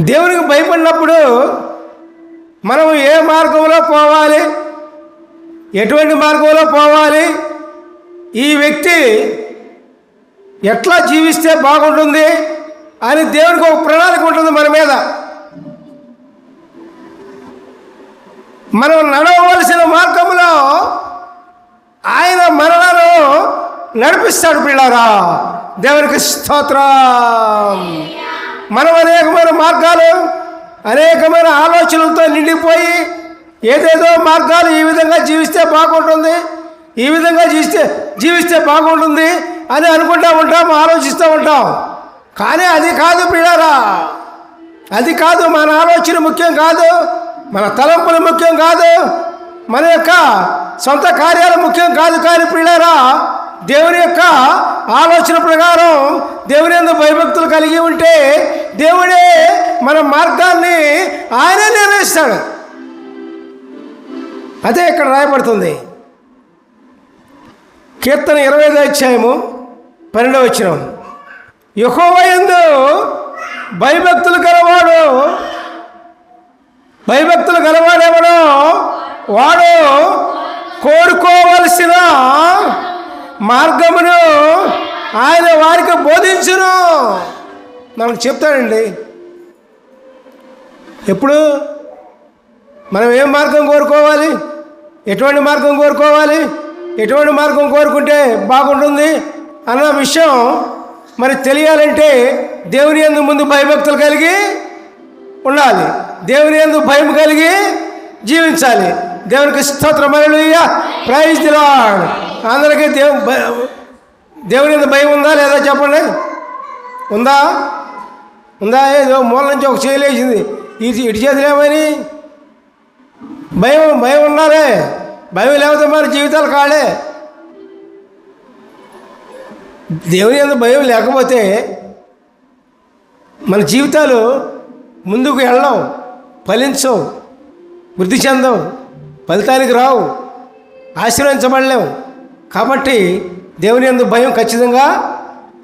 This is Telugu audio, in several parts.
దేవునికి భయపడినప్పుడు మనం ఏ మార్గంలో పోవాలి? ఎటువంటి మార్గంలో పోవాలి? ఈ వ్యక్తి ఎట్లా జీవిస్తే బాగుంటుంది? అని దేవునికి ఒక ప్రణాళిక ఉంటుంది మన మీద. మనం నడవలసిన మార్గంలో ఆయన మరణను నడిపిస్తాడు పిల్లారా. దేవునికి స్తోత్రం. మనం అనేకమైన మార్గాలు అనేకమైన ఆలోచనలతో నిండిపోయి ఏదేదో మార్గాలు ఈ విధంగా జీవిస్తే బాగుంటుంది ఈ విధంగా జీవిస్తే జీవిస్తే బాగుంటుంది అని అనుకుంటూ ఉంటాం ఆలోచిస్తూ ఉంటాం. కానీ అది కాదు పిల్లరా అది కాదు మన ఆలోచన ముఖ్యం కాదు మన తలంపులు ముఖ్యం కాదు మన యొక్క సొంత కార్యాలు ముఖ్యం కాదు కానీ పిల్లరా దేవుని యొక్క ఆలోచన ప్రకారం దేవుని ఎందు భయభక్తులు కలిగి ఉంటే దేవుడే మన మార్గాన్ని ఆయనే నిర్ణయిస్తాడు. అదే ఇక్కడ రాయబడుతుంది. కీర్తన ఇరవై ఐదో అధ్యాయము పన్నెండవ వచ్చిన యహోవయందు భయభక్తులు గలవాడు భయభక్తులు గలవాడెవడో వాడు కోరుకోవలసిన మార్గమును ఆయన వారికి బోధించును. మనకు చెప్తాడండి. ఎప్పుడు మనం ఏం మార్గం కోరుకోవాలి? ఎటువంటి మార్గం కోరుకోవాలి? ఎటువంటి మార్గం కోరుకుంటే బాగుంటుంది అన్న విషయం మరి తెలియాలంటే దేవుని ఎందు ముందు భయభక్తులు కలిగి ఉండాలి. దేవుని ఎందు భయం కలిగి జీవించాలి. దేవునికి స్తోత్రం. ప్రైజ్ ది అందరికీ దేవు దేవుని ఎందు భయం ఉందా లేదా చెప్పండి? ఉందా? ఉందా? ఏదో మూల నుంచి ఒక చేయలేసింది ఇటు ఇటు చేతులేమని భయం భయం ఉన్నారే? భయం లేకపోతే మరి జీవితాలు కాలే. దేవుని ఎందు భయం లేకపోతే మన జీవితాలు ముందుకు వెళ్ళవు ఫలించవు వృద్ధి చెందవు ఫలితానికి రావు ఆశీర్వదించబడలేము కాబట్టి దేవుని ఎందు భయం ఖచ్చితంగా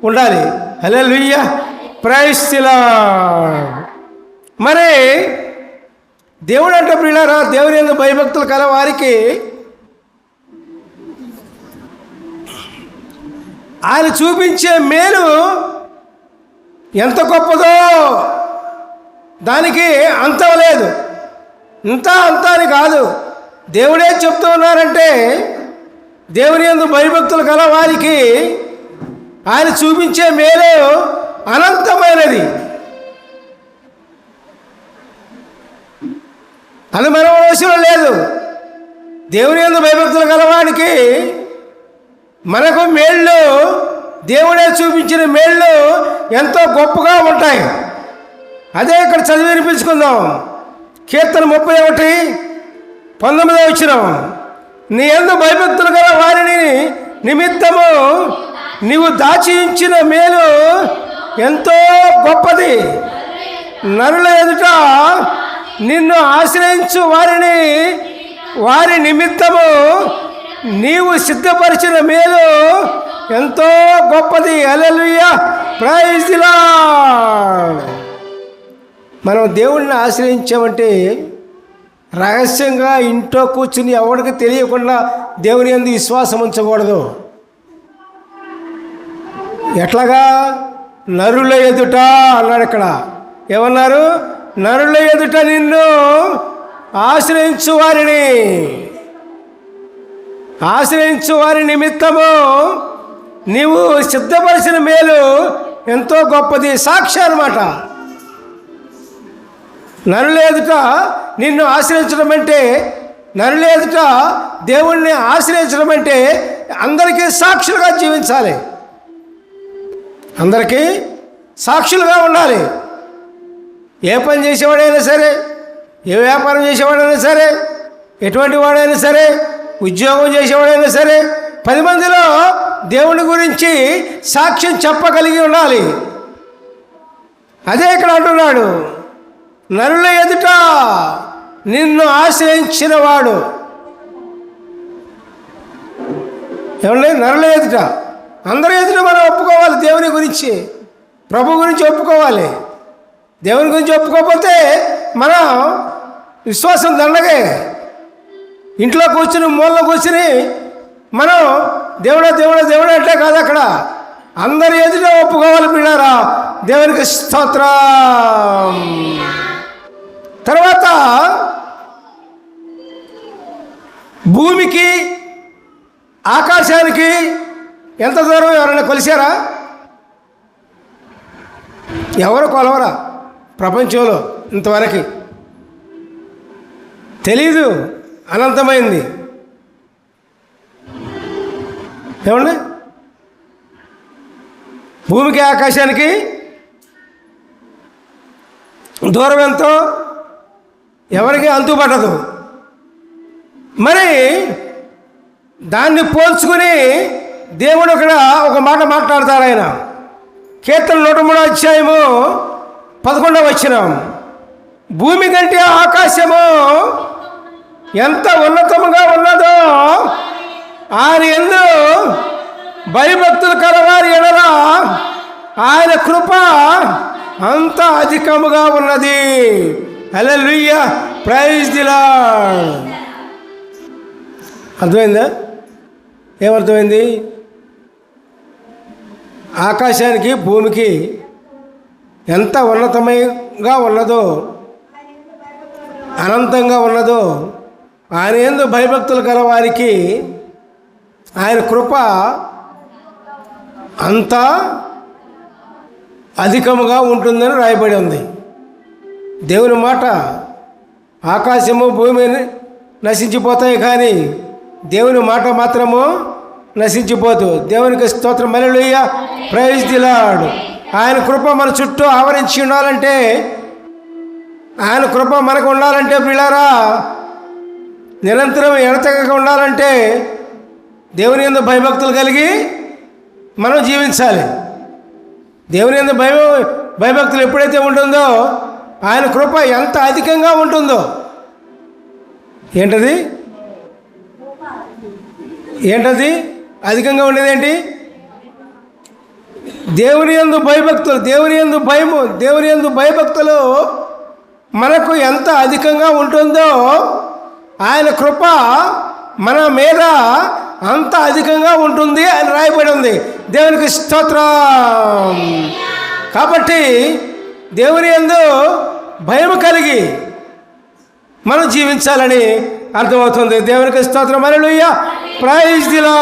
ఉండాలి. హలో లుయ్య ప్రైస్తిలా మరి దేవుడు అంటే ప్రియులారా దేవుని ఎందు భయభక్తులు కల వారికి ఆయన చూపించే మేలు ఎంత గొప్పదో దానికి అంతం లేదు. ఇంత అంతా అని కాదు. దేవుడే చెప్తూ ఉన్నారంటే దేవుని ఎందు భయభక్తులు గల వారికి ఆయన చూపించే మేలు అనంతమైనది. అది అవసరం లేదు. దేవుని ఎందు భయభక్తులు గలవానికి మనకు మేళ్ళు దేవుడే చూపించిన మేళ్ళు ఎంతో గొప్పగా ఉంటాయి. అదే ఇక్కడ చదివి వినిపించుకుందాం. కీర్తన ముప్పై ఒకటి పంతొమ్మిదో వచ్చినాము నీ ఎందు భయభక్తులు గల వారిని నిమిత్తము నీవు దాచించిన మేలు ఎంతో గొప్పది. నరుల ఎదుట నిన్ను ఆశ్రయించు వారిని వారి నిమిత్తము నీవు సిద్ధపరిచిన మేలు ఎంతో గొప్పది. అలలుయ ప్రైజ్లా మనం దేవుణ్ణి ఆశ్రయించామంటే రహస్యంగా ఇంట్లో కూర్చుని ఎవరికి తెలియకుండా దేవుని అందు విశ్వాసం ఉంచకూడదు. ఎట్లాగా? నరుల ఎదుట అన్నాడు ఇక్కడ. ఏమన్నారు? నరుల ఎదుట నిన్ను ఆశ్రయించు వారిని. ఆశ్రయించు వారి నిమిత్తము నీవు సిద్ధపరిచిన మేలు ఎంతో గొప్పది. సాక్షి అనమాట నరులేదుట నిన్ను ఆశ్రయించడం అంటే నరులేదుట దేవుణ్ణి ఆశ్రయించడం అంటే అందరికీ సాక్షులుగా జీవించాలి. అందరికీ సాక్షులుగా ఉండాలి. ఏ పని చేసేవాడైనా సరే ఏ వ్యాపారం చేసేవాడైనా సరే ఎటువంటి వాడైనా సరే ఉద్యోగం చేసేవాడైనా సరే పది మందిలో దేవుని గురించి సాక్ష్యం చెప్పగలిగి ఉండాలి. అదే ఇక్కడ అంటున్నాడు. నరుల ఎదుట నిన్ను ఆశ్రయించిన వాడు ఏమండి? నరుల ఎదుట. అందరి ఎదుట మనం ఒప్పుకోవాలి దేవుని గురించి. ప్రభు గురించి ఒప్పుకోవాలి. దేవుని గురించి ఒప్పుకోకపోతే మనం విశ్వాసం దండగే. ఇంట్లో కూర్చుని మూలలో కూర్చుని మనం దేవుడా దేవుడా దేవుడా అంటే కాదు అక్కడ. అందరి ఎదుట ఒప్పుకోవాలి పిల్లారా. దేవునికి స్తోత్రం. తర్వాత భూమికి ఆకాశానికి ఎంత దూరం ఎవరైనా కొలిసారా ఎవరు కొలవరా ప్రపంచంలో ఇంతవరకు? తెలీదు అనంతమైంది. ఏమండి? భూమికి ఆకాశానికి దూరం ఎంతో? ఎవరికి అంతుపట్టదు మరి దాన్ని పోల్చుకుని దేవుడు ఇక్కడ ఒక మాట మాట్లాడతాడు ఆయన. కీర్తన నూట మూడో అధ్యాయము పదకొండవ వచ్చిన భూమి కంటే ఆకాశము ఎంత ఉన్నతముగా ఉన్నదో ఆయన ఎందు భయభక్తులు కలవారి ఎడలా ఆయన కృప అంత అధికముగా ఉన్నది. హల్లెలూయ ప్రైజ్ దిలా అర్థమైందా? ఏమర్థమైంది? ఆకాశానికి భూమికి ఎంత ఉన్నతమైగా ఉన్నదో అనంతంగా ఉన్నదో ఆయన ఎందు భయభక్తులు గల వారికి ఆయన కృప అంతా అధికముగా ఉంటుందని రాయబడి ఉంది. దేవుని మాట ఆకాశము భూమి నశించిపోతాయి కానీ దేవుని మాట మాత్రము నశించిపోదు. దేవునికి స్తోత్రం. మరలుయ్య ప్రైజ్ దిలాడు ఆయన కృప మన చుట్టూ ఆవరించి ఉండాలంటే ఆయన కృప మనకు ఉండాలంటే పిల్లారా నిరంతరం ఎడతెగక ఉండాలంటే దేవుని ఎందు భయభక్తులు కలిగి మనం జీవించాలి. దేవుని ఎందు భయ భయభక్తులు ఎప్పుడైతే ఉంటుందో ఆయన కృప ఎంత అధికంగా ఉంటుందో? ఏంటది? ఏంటది? అధికంగా ఉండేది ఏంటి? దేవుని ఎందు భయభక్తులు దేవుని ఎందు భయము దేవుని ఎందు భయభక్తులు మనకు ఎంత అధికంగా ఉంటుందో ఆయన కృప మన మీద అంత అధికంగా ఉంటుంది అని రాయబడి ఉంది. దేవునికి స్తోత్రం. కాబట్టి దేవుని ఎందు భయం కలిగి మనం జీవించాలని అర్థమవుతుంది. దేవునికి స్తోత్రం. Alleluia praise దిలా